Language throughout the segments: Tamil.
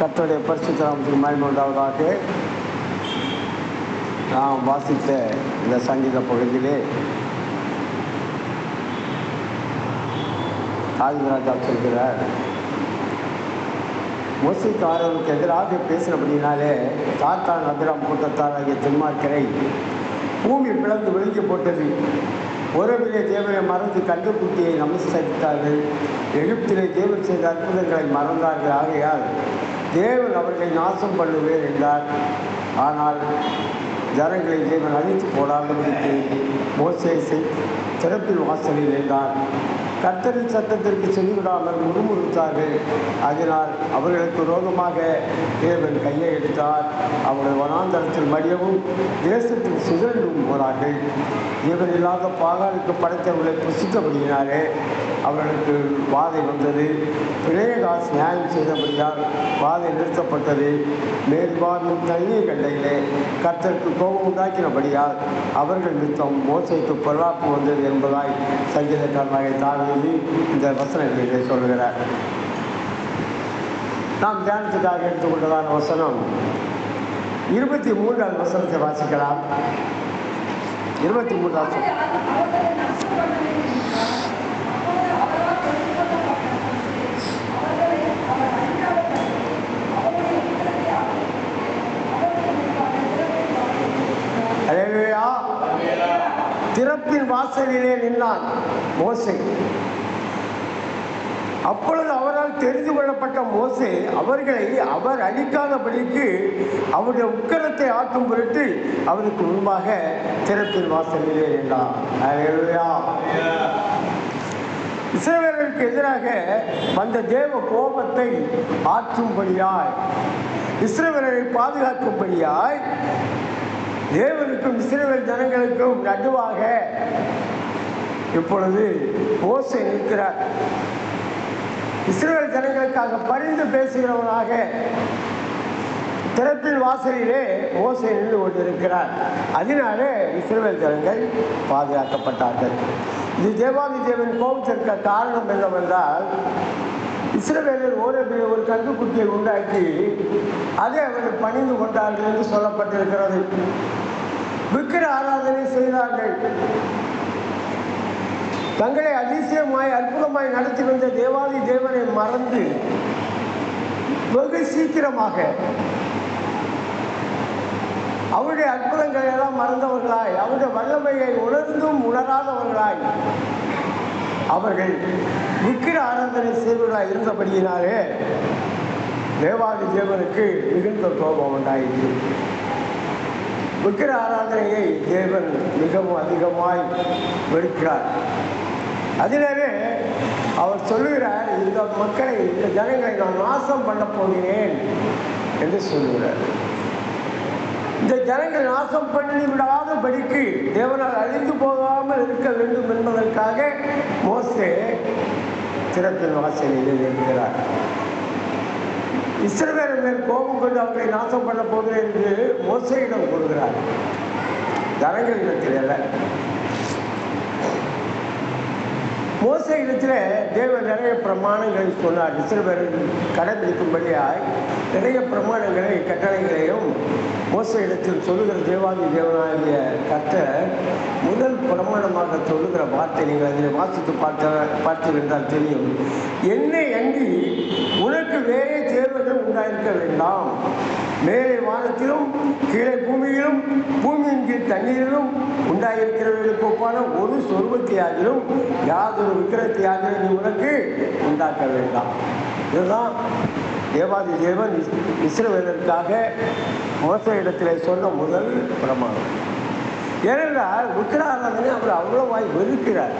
கத்தோடைய பரிசுத்தராமத்துக்கு மகிமை உண்டாவதாக. நாம் வாசித்த இந்த சங்கீத பகுதியிலே ஆதிராஜா சொல்கிறார் மோசிக்காரர்களுக்கு எதிராக பேசினபடினாலே சாத்தான் அபிராம் கூட்டத்தார் ஆகிய தென்மார்க்கரை பூமி பிளந்து விழுங்கி போட்டது. உறவிலே தேவனை மறந்து கண்டுக்குட்டியை நமஸ்கரித்தார்கள் எகிப்திலே தேவர் செய்த அற்புதங்களை மறந்தார்கள். ஆகையால் தேவன் அவர்களை நாசம் பண்ணுவேன் என்றார். ஆனால் ஜனங்களை தேவன் அழித்து போடாதபடிக்கு மோசே திறப்பில் வாசலில் என்றார் கர்த்தரின் சத்தத்திற்கு செவிவிடாமல் முறுமுறுத்தார்கள் அதனால் அவர்களுக்கு ரோகமாக தேவன் கையை எடுத்தார். அவர்கள் வனாந்தரத்தில் மடியவும் தேசத்தில் சிதறலும் போனார்கள். தேவன் இல்லாத பாகாலுக்கு படைத்தவர்களை புசித்தபடியினாலே அவர்களுக்கு வாதை வந்தது. பிணையகாஸ் நியாயம் செய்தபடியால் வாதை நிறுத்தப்பட்டது. மேல்வாரும் தனியை கண்டையிலே கர்த்தருக்கு கோபம் உண்டாக்கினபடியால் அவர்கள் நிறுத்தம் மோசைக்கு பொருளாப்பு வந்தது என்பதாய் சங்கீதக்காரனாக தாவீது இந்த வசனங்களிலே சொல்கிறார் நாம் தியானத்துக்காக எடுத்துக்கொண்டதான வசனம். இருபத்தி மூன்றாவது வசனத்தை வாசிக்கலாம். இருபத்தி மூன்றாவது வாசலிலே நின்றான் மோசை. அப்பொழுது அவரால் தெரிந்து கொள்ளப்பட்ட மோசே அவர்களை அவர் அழிக்காதபடிக்கு அவருடைய உக்கரத்தை ஆற்றும் பொருட்டு அவருக்கு முன்பாக திறப்பின் வாசலிலே நின்றான். அல்லேலூயா எதிராக வந்த தேவ கோபத்தை ஆற்றும்படியாய் இஸ்ரவேலரை பாதுகாக்கும்படியாய் தேவனுக்கும் இஸ்ரவேல் ஜனங்களுக்கும் நடுவாக இப்பொழுது ஓசை நிற்கிறார். இஸ்ரேல் ஜனங்களுக்காக பரிந்து பேசுகிறவனாக திறப்பில் வாசலிலே ஓசை நின்று கொண்டிருக்கிறார். அதனாலே இஸ்ரேல் ஜனங்கள் பாதுகாக்கப்பட்டார்கள். இது தேவாதி தேவன் கோபத்திற்கு காரணம் என்னவென்றால் இஸ்ரவேலர் ஓரபில் ஒரு கண்டுக்குட்டியை உண்டாக்கி அதை அவர்கள் பணிந்து கொண்டார்கள் என்று சொல்லப்பட்டிருக்கிறது. விக்கிர ஆராதனை செய்தார்கள். தங்களை அதிசயமாய் அற்புதமாய் நடத்தி வந்த தேவாதி தேவனை மறந்து வெகு சீக்கிரமாக அவருடைய அற்புதங்களை எல்லாம் மறந்தவர்களாய் அவருடைய வல்லமையை உணர்ந்தும் உணராதவர்களாய் அவர்கள் விக்கிர ஆராதனை செய்வதாய் இருந்தபடியினாலே தேவாதி தேவனுக்கு மிகுந்த கோபம் உண்டாயிற்று. விக்கிர ஆராதனையை தேவன் மிகவும் அதிகமாய் வெறுக்கிறார். அதிலே அவர் சொல்லுகிறார் இந்த மக்களை இந்த ஜனங்களை நான் நாசம் பண்ண போகிறேன் என்று சொல்லுகிறார். இந்த ஜனங்கள் நாசம் பண்ணி விடாதபடிக்கு தேவனால் அழிந்து போகாமல் இருக்க வேண்டும் என்பதற்காக மோசே திறப்பின் வாசலில் இருக்கிறார் இஸ்ரவேல் மேல் கோபம் கொண்டு அவர்களை நாசம் பண்ண போகிறேன் என்று மோசையிடம் கூறுகிறார். ஜனங்களிடத்தில் அல்ல. மோச இடத்துல தேவன் நிறைய பிரமாணங்கள் சொன்னார். இஸ்ரவேலர்கள் கடைபிடிக்கும்படியாய் நிறைய பிரமாணங்களை கட்டளைகளையும் மோச இடத்தில் சொல்லுகிற தேவாதி தேவனாகிய கர்த்தர் முதல் பிரமாணமாக சொல்லுகிற வார்த்தை நீங்கள் அதில் வாசித்து பார்த்த பார்த்தீர்கள் தெரியும். என்னை அன்றி உனக்கு வேறே இருக்க வேண்டாம் மேலே வானத்திலும் கீழே பூமியிலும் பூமியின் கீழ் தண்ணீரிலும் உண்டாயிருக்கிறவர்களுக்கு ஒப்பான ஒரு சொருபத்தையாகிலும் யாதொரு விக்கிரத்தையாகிலும் நீ உனக்கு உண்டாக்க வேண்டாம். இதுதான் தேவாதி தேவன் இஸ்ரவேலருக்காக மோச இடத்துல சொன்ன முதல் பிரமாணம். ஏனென்றால் விக்கிராராதனை அவர் அவ்வளவாய் வெறுக்கிறார்.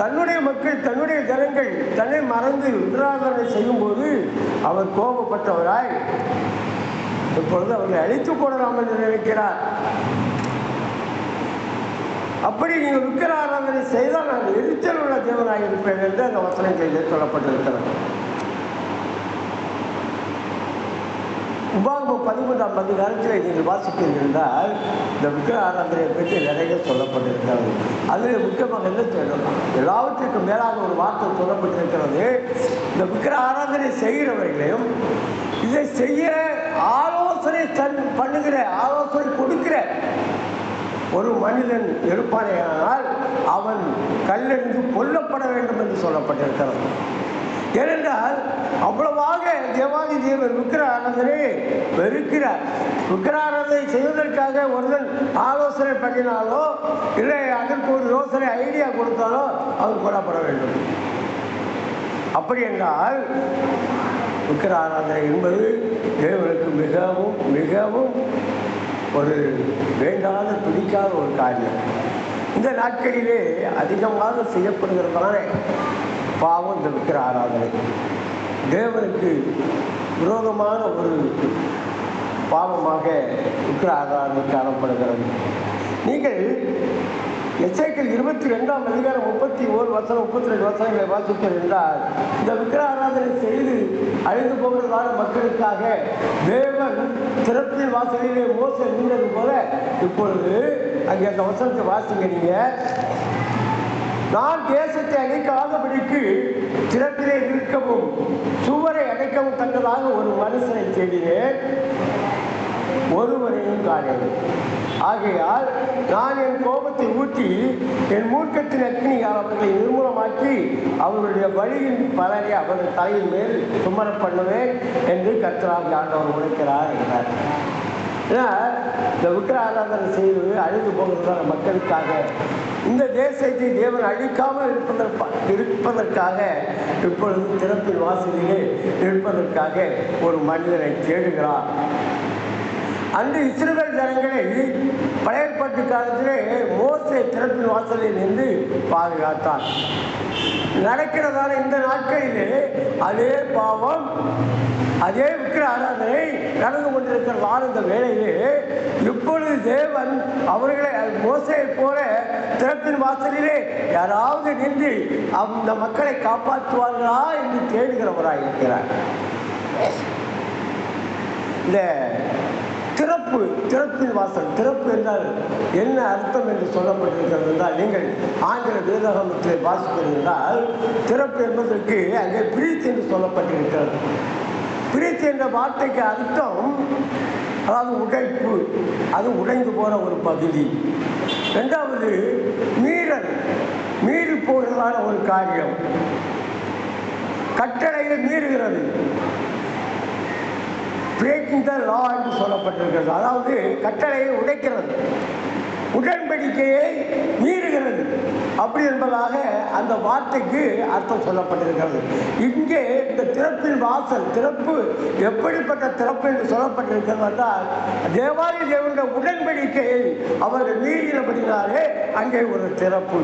தன்னுடைய மக்கள் தன்னுடைய ஜனங்கள் தன்னை மறந்து விக்கிராதனை செய்யும்போது அவர் கோபப்பட்டவராய் இப்பொழுது அவர்களை அழித்து கொள்ளலாம் என்று நினைக்கிறார். அப்படி நீங்கள் விக்கிர ஆராதனை செய்தால் நான் எரிச்சல் உள்ள தேவனாக இருப்பேன் என்று அந்த வசனங்களிலே சொல்லப்பட்டிருக்கிறது. உபாகமம் பதிமூன்றாம் காலத்தில் நீங்கள் வாசித்திருந்தால் இந்த விக்கிர பற்றி நிறைய சொல்லப்பட்டிருக்கிறது. அதில் முக்கியமாக என்ன சொல்லணும்? எல்லாவற்றிற்கும் மேலாக ஒரு வார்த்தை சொல்லப்பட்டிருக்கிறது. இந்த விக்கிர ஆராதனை செய்கிறவர்களையும் இதை செய்ய ஆலோசனை தன் பண்ணுகிற ஆலோசனை கொடுக்கிற ஒரு மனிதன் இருப்பானேயானால் அவன் கல்லெறிந்து கொல்லப்பட வேண்டும் என்று சொல்லப்பட்டிருக்கிறது. ஏனென்றால் அவ்வளவாக தேவாதி தேவர் விக்கிரானந்தரே வெறுக்கிறார். விக்கிர செய்வதற்காக ஒருவன் ஆலோசனை பண்ணினாலோ இல்லை அதற்கு ஒரு யோசனை ஐடியா கொடுத்தாலோ அவர் கொல்லப்பட வேண்டும். அப்படி என்றால் விக்கிர ஆராதனை என்பது தேவனுக்கு மிகவும் மிகவும் ஒரு வேண்டாத பிடிக்காத ஒரு காரியம். இந்த நாட்களிலே அதிகமாக செய்யப்படுகிறதான பாவம் இந்த விக்கிர ஆராதனை தேவனுக்கு விரோதமான ஒரு பாவமாக விக்கிர காணப்படுகிறது. நீங்கள் எச்சைக்கல் இருபத்தி ரெண்டாம் அதிகாரம் முப்பத்தி ஓரு வசனம் முப்பத்தி ரெண்டு வசனங்களை வாசிப்பது என்றால் இந்த விக்கிர ஆராதனை செய்து அழிந்து போகிறதான மக்களுக்காக தேவன் திறப்பின் வாசலிலே மோச நின்றது போல இப்பொழுது அங்கே அந்த வசனத்தை வாசிங்க நீங்கள் நான் தேசத்தை அடைக்காதபடிக்கு திறத்திலே நிற்கவும் சுவரை அடைக்கவும் தக்கதாக ஒரு மனுஷனை தேடினேன். ஒருவரையும் காணவில்லை ஆகையால் நான் என் கோபத்தை ஊற்றி என் மூர்க்கத்தின் அக்னியால் அவர்களை நிர்மூலமாக்கி அவர்களுடைய வழியின் பலனை அவர்கள் தலையின் மேல் சுமர பண்ணுவேன் என்று கர்த்தராக ஆண்டவர் உழைக்கிறார் என்றார். ஏன்னா, இந்த விக்கிர ஆராதனை செய்து அழிந்து போகிறதான மக்களுக்காக இந்த தேசத்தை தேவன் அழிக்காமல் இருப்பதற்கா இருப்பதற்காக இப்பொழுது திறப்பின் வாசலிலே இருப்பதற்காக ஒரு மனிதனை தேடுகிறார். அன்று இஸ்ரேல் ஜனங்களை பழையப்பட்டு காலத்திலே மோசை திறப்பின் வாசலில் நின்று பாதுகாத்தான் நடக்கிறதான இந்த நாட்களிலே அதே பாவம் அதே விக்கிர ஆராதனை நடந்து கொண்டிருக்கிறதான இந்த வேளையிலே இப்பொழுது தேவன் அவர்களை மோசையை போல திறத்தின் வாசலிலே யாராவது நின்று அந்த மக்களை காப்பாற்றுவார்களா என்று தேடுகிறவராக இருக்கிறார். இந்த திறப்பு திறப்பின் வாசல் திறப்பு என்றால் என்ன அர்த்தம் என்று சொல்லப்பட்டிருக்கிறது என்றால் நீங்கள் ஆங்கில வேதாகமத்தில் வாசிப்பது என்றால் திறப்பு என்பதற்கு அங்கே பிரீத் என்று சொல்லப்பட்டிருக்கிறது. பிரீத்தி என்ற வார்த்தைக்கு அர்த்தம் அதாவது உடைப்பு அது உடைந்து போகிற ஒரு பகுதி. ரெண்டாவது மீறல் மீறி போகிறதான ஒரு காரியம். கட்டளையை மீறுகிறது. பிரேக்கிங் த லா என்று சொல்லப்பட்டிருக்கிறது. அதாவது கட்டளையை உடைக்கிறது. உடன்படிக்கையை மீறுகிறது. அப்படி என்பதாக அந்த வார்த்தைக்கு அர்த்தம் சொல்லப்பட்டிருக்கிறது. இங்கே இந்த திறப்பின் வாசல் திறப்பு எப்படிப்பட்ட திறப்பு என்று சொல்லப்பட்டிருக்கிறது என்றால் தேவாலய தேவனுடைய உடன்படிக்கையை அவர்கள் மீறினபடினாலே அங்கே ஒரு திறப்பு.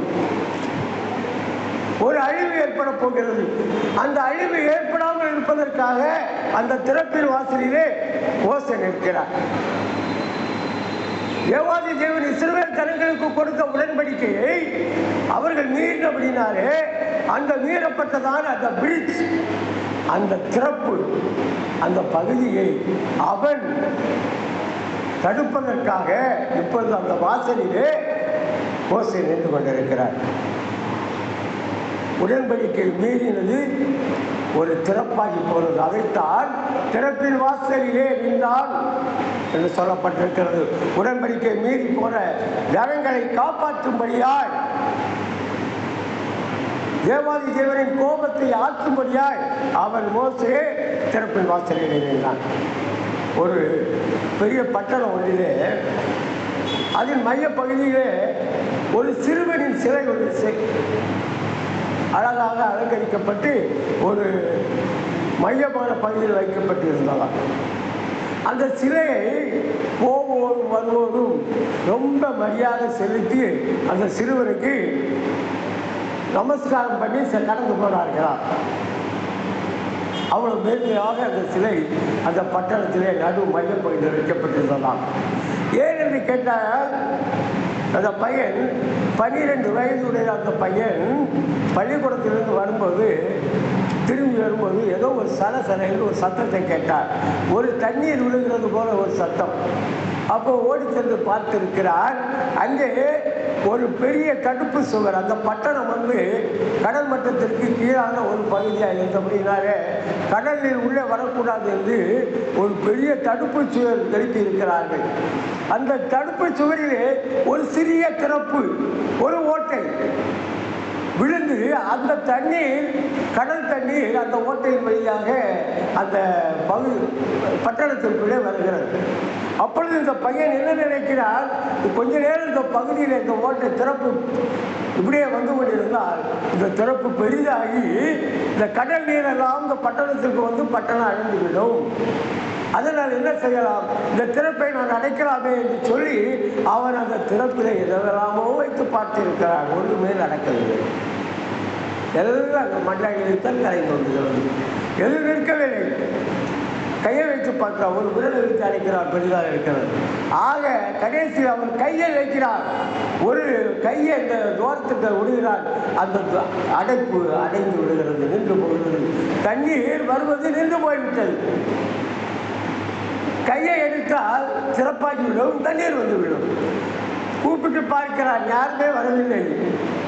ஒரு அழிவு ஏற்பட போகிறது. அந்த அழிவு ஏற்படாமல் இருப்பதற்காக அந்த திறப்பின் வாசலிலே ஓசை நிற்கிறார். தேவாதி தேவன் இஸ்ரவேல் ஜனங்களுக்கு கொடுத்த உடன்படிக்கையை அவர்கள் மீறினபடினாலே அந்த மீறப்பட்டதான அந்த பிரிட்ஜ் அந்த திறப்பு அந்த பகுதியை அவன் தடுப்பதற்காக இப்பொழுது அந்த வாசலிலே ஓசை நின்று கொண்டிருக்கிறார். உடன்படிக்கை மீறினது ஒரு திறப்பாகி போனது. அதைத்தான் திறப்பின் வாசலிலே நின்றால் என்று சொல்லப்பட்டிருக்கிறது. உடன்படிக்கை மீறி போன ஜனங்களை காப்பாற்றும்படியாய் தேவாதி தேவனின் கோபத்தை ஆற்றும்படியாய் அவன் மோசே திறப்பின் வாசலில் நின்றான். ஒரு பெரிய பட்டணம் ஒன்றிலே அதன் மையப்பகுதியிலே ஒரு சிறுவனின் சிலை ஒன்று செ- அழகாக அலங்கரிக்கப்பட்டு ஒரு மையமான பகுதியில் வைக்கப்பட்டு இருந்ததாம் அந்த சிலையை போவோரும் வருவோரும் ரொம்ப மரியாதை செலுத்தி அந்த சிறுவருக்கு நமஸ்காரம் பண்ணி செ- கடந்து போனார்களாம் அவ்வளவு மேன்மையாக அந்த சிலை அந்த பட்டணத்திலே நடு மையப்பகுதியில் வைக்கப்பட்டிருந்ததாம். ஏன் என்று கேட்டால் அந்த பையன் பனிரெண்டு வயதுடைய அந்த பையன் பள்ளிக்கூடத்திலிருந்து வரும்போது திரும்பி வரும்போது ஏதோ ஒரு சலசலைன்னு ஒரு சத்தத்தை கேட்டார். ஒரு தண்ணீர் விழுகிறது போல ஒரு சத்தம். அப்போ ஓடி சென்று பார்த்திருக்கிறார். அங்கே ஒரு பெரிய தடுப்பு சுவர் அந்த பட்டணம் வந்து கடல் மட்டத்திற்கு கீழான ஒரு பகுதியாக இருந்தபடினாலே கடலில் உள்ளே வரக்கூடாது என்று ஒரு பெரிய தடுப்பு சுவர் எழுப்பி இருக்கிறார்கள். அந்த தடுப்பு சுவரிலே ஒரு சிறிய திறப்பு ஒரு ஓட்டை விழுந்து அந்த தண்ணீர் கடல் தண்ணீர் அந்த ஓட்டையின் வழியாக அந்த பகுதி பட்டணத்திற்குள்ளே வருகிறது. அப்பொழுது இந்த பையன் என்ன நினைக்கிறார் கொஞ்ச நேரம் இந்த பகுதியில் இந்த ஓட்டை திறப்பு இப்படியே வந்து கொண்டிருந்தால் இந்த திறப்பு பெரிதாகி இந்த கடல் நீரெல்லாம் இந்த பட்டணத்திற்கு வந்து பட்டணம் அழிந்துவிடும். அதனால் என்ன செய்யலாம்? இந்த திறப்பை நான் அடைக்கலாமே என்று சொல்லி அவர் அந்த திறப்பில் எதெல்லாமோ வைத்து பார்த்திருக்கிறார் ஒன்றுமே நடக்கவில்லை. எல்லாம் அங்கே மண்டாடித்தான் கரைந்து வந்துகிறது எது நிற்கவில்லை கையை வைத்து பார்த்தா ஒரு விரலை வைத்து அடைக்கிறார் பெரிதாக இருக்கிறது. ஆக கடைசியில் அவன் கையை வைக்கிறார். ஒரு கையை இந்த தோரத்துக்கு விடுகிறார் அந்த அடைப்பு அடைந்து விடுகிறது. நின்று போகிறது. தண்ணீர் வருவது நின்று போய்விட்டது. கையை எடுத்தால் சிறப்பாகிவிடும் தண்ணீர் வந்து விடும். கூப்பிட்டு பார்க்கிறார். யாருமே வரவில்லை.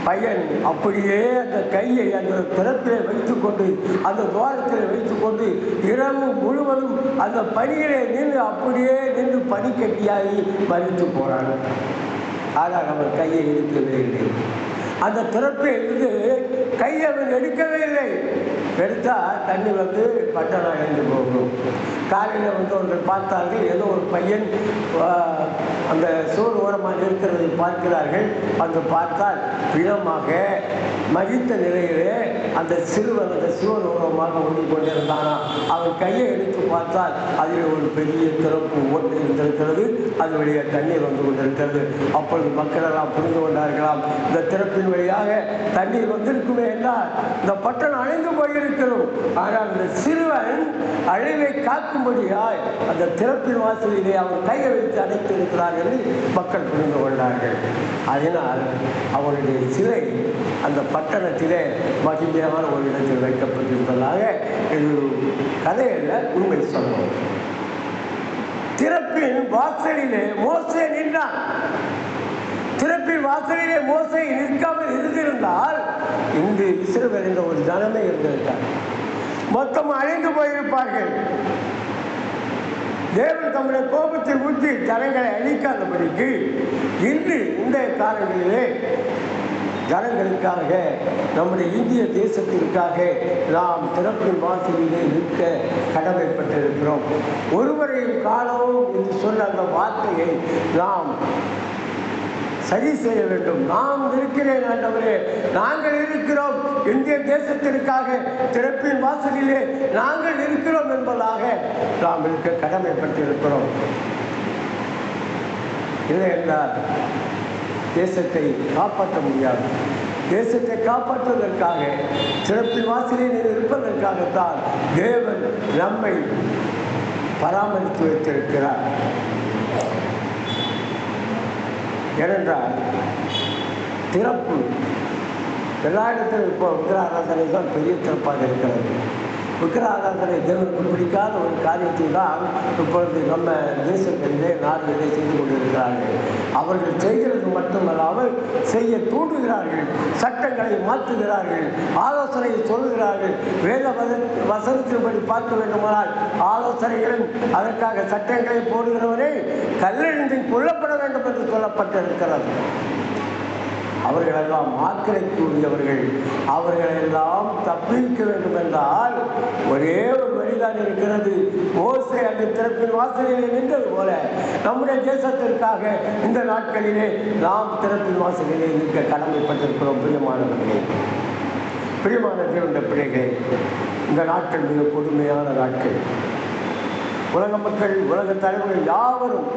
பையன் அப்படியே அந்த கையை அந்த திறப்பிலே வைத்துக்கொண்டு அந்த துவாரத்தில் வைத்துக்கொண்டு இரவு முழுவதும் அந்த பனியிலே நின்று அப்படியே நின்று பனி கட்டியாகி மறித்து போனார் ஆனால் அவர் கையை எடுக்கவே இல்லை. அந்த திறப்பை இருந்து கையை அவன் எடுக்கவே இல்லை. எடுத்தால் தண்ணி வந்து பட்டணம் அடைந்து போகும். காலையில் வந்து அவர்கள் பார்த்தார்கள் ஏதோ ஒரு பையன் அந்த சோறு ஓரமாக இருக்கிறதை பார்க்கிறார்கள். அங்கு பார்த்தால் பிணமாக மகிழ்ந்த நிலையிலே அந்த சிறுவன் அந்த சிறுவன் ஓரமாக ஓடிக்கொண்டிருந்தானா? அவன் கையை எடுத்து பார்த்தால் அதில் ஒரு பெரிய திறப்பு ஓட்டு இருந்திருக்கிறது. அது வழியாக தண்ணீர் வந்து கொண்டிருக்கிறது. அப்பொழுது மக்கள் எல்லாம் புரிந்து கொண்டார்களாம். இந்த திறப்பின் வழியாக தண்ணீர் வந்திருக்குமே என்றால் இந்த பட்டணம் அணைந்து இருக்கிறோம் ஆனால் அந்த சிறுவன் அழிவை காக்கும்படியாய் அந்த திறப்பின் வாசலிலே அவர் கையை வைத்து அடைத்து இருக்கிறார் என்று மக்கள் புரிந்து கொண்டார்கள். அதனால் அவருடைய சிலை அந்த பட்டணத்திலே மகிமையான ஒரு இடத்தில் வைக்கப்பட்டிருப்பதாக இது கதையில உண்மை சொல்லுவோம் திறப்பின் வாசலிலே மோசே நின்றான். திறப்பின் வாசலிலே மோசை நிற்காமல் இருந்திருந்தால் இன்று இஸ்ரவேல் என்ற ஒரு ஜனமே இருந்திருக்கார். மொத்தம் அழிந்து போயிருப்பார்கள். தேவன் தம்முடைய கோபத்தை ஊற்றி ஜனங்களை அழிக்காதபடிக்கு இன்று இந்த காலங்களிலே ஜனங்களுக்காக நம்முடைய இந்திய தேசத்திற்காக நாம் திறப்பின் வாசலிலே நிற்க கடமைப்பட்டிருக்கிறோம் ஒருவரையும் காணவும் என்று சொன்ன அந்த வார்த்தையை நாம் சரி செய்ய வேண்டும். நாம் இருக்கிறேன் ஆண்டவரே. நாங்கள் இருக்கிறோம். இந்திய தேசத்திற்காக திறப்பின் வாசலிலே நாங்கள் இருக்கிறோம் என்பதாக நாம் இருக்க கடமைப்பட்டிருக்கிறோம். இல்லை என்றால் தேசத்தை காப்பாற்ற முடியாது. தேசத்தை காப்பாற்றுவதற்காக சிறப்பின் வாசலில் இருப்பதற்காகத்தான் தேவன் நம்மை பராமரித்து வைத்திருக்கிறார். ஏனென்றால் திறப்பு எல்லா இடத்திலும் இப்போ விக்கிர ஆராதனை தான் பெரிய திறப்பாக இருக்கிறது. விக்கிர தேவருக்கு தேவனுக்கு பிடிக்காத ஒரு காரியத்தை தான் இப்பொழுது நம்ம தேசங்களிலே நாடுகளிலே செய்து கொண்டிருக்கிறார்கள்? அவர்கள் செய்கிறது மட்டுமல்லாமல் செய்ய தூண்டுகிறார்கள் சட்டங்களை மாற்றுகிறார்கள் ஆலோசனையை சொல்லுகிறார்கள். வேத வசனத்தின்படி பார்க்க வேண்டுமானால் ஆலோசனைகளும் அதற்காக சட்டங்களை போடுகிறவரே கல்லெழுந்தி கொல்லப்பட வேண்டும் என்று சொல்லப்பட்டிருக்கிறது. அவர்களெல்லாம் ஆக்கிரைக்குரியவர்கள் அவர்களெல்லாம் தப்பிக்க வேண்டும் என்றால் ஒரே ஒரு வழிதான் இருக்கிறது. ஓசை அந்த திறப்பின் வாசலிலே நின்றது போல நம்முடைய தேசத்திற்காக இந்த நாட்களிலே நாம் திறப்பின் வாசலிலே நிற்க கடமைப்பட்டிருக்கிறோம் பிரியமானவர்களே. பிரியமான தேவண்ட பிள்ளைகளே இந்த நாட்கள் மிக கொடுமையான நாட்கள். உலக மக்கள் உலக தலைவர்கள் யாவரும்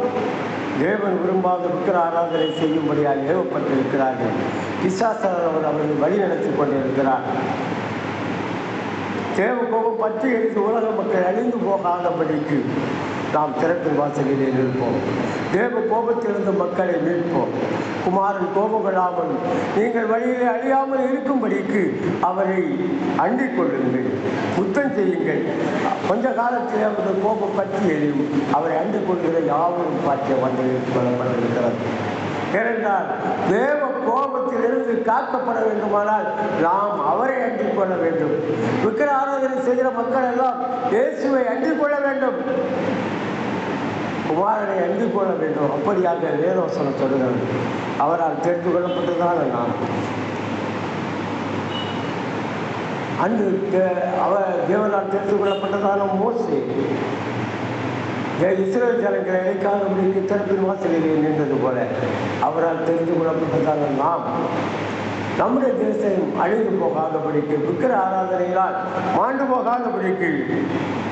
தேவன் விரும்பாத விக்கிர ஆராதனை செய்யும்படியாக ஏவப்பட்டிருக்கிறார்கள் பிசாசர் அவர் அவர்களை வழி நடத்தி கொண்டிருக்கிறார். தேவ கோபம் பற்றி எழுந்து உலக மக்கள் அழிந்து போகாதபடிக்கு நாம் திறக்கும் வாசலிலே நிற்போம். தேவ கோபத்திலிருந்து மக்களை மீட்போம். குமாரன் கோபம் கொள்ளாமல் நீங்கள் வழியிலே அழியாமல் இருக்கும்படிக்கு அவரை அண்டிக் கொள்ளுங்கள். புத்தம் செய்யுங்கள். கொஞ்ச காலத்தில் அவருடைய கோபம் பற்றி எரியும். அவரை அண்டிக் கொள்கிற யாவரும் பாக்கிய வந்து கொள்ளப்படுகிறது ஏனென்றால் தேவ கோபத்திலிருந்து காக்கப்பட வேண்டுமானால் நாம் அவரை அண்டிக் கொள்ள வேண்டும். விக்கிர ஆராதனை செய்கிற மக்கள் எல்லாம் இயேசுவை அண்டிக் கொள்ள வேண்டும். குமாரனை அறிந்து கொள்ள வேண்டும். அப்படியாக வேதவசனம் சொல்கிறார் அவரால் தெரிந்து கொள்ளப்பட்டதான நாம் அன்று தே- அவர் தேவனால் தெரிந்து கொள்ளப்பட்டதான மோசே இஸ்ரேல் ஜனங்களை இணைக்காதபடிக்கு திறப்பின் வாசலிலே நின்றது போல அவரால் தெரிந்து கொள்ளப்பட்டதான நாம் நம்முடைய தேசம் அழிந்து போகாதபடிக்கு விக்கிர ஆராதனைகளால் மாண்டு போகாதபடிக்கு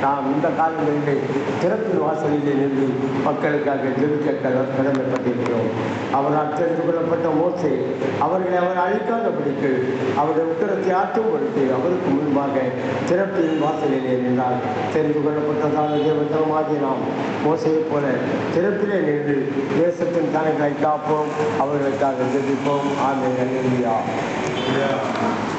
நாம் இந்த காலங்களிலே திறப்பு வாசலிலே நின்று மக்களுக்காக ஜெபிக்க கடமைப்பட்டிருக்கிறோம். அவரால் தெரிந்து கொள்ளப்பட்ட மோசே அவர்களை அவர் அழிக்காதபடிக்கு அவருடைய உத்தரத்தை ஆற்றும்படுத்தி அவருக்கு முன்பாக திறப்பின் வாசலிலே நின்றால் தெரிந்து கொள்ளப்பட்டதான தேவத்தனமாகி நாம் மோசையைப் போல திறப்பிலே நின்று தேசத்தின் தனக்காய் காப்போம் அவர்களுக்காக ஜெபிப்போம். ஆமே Yeah.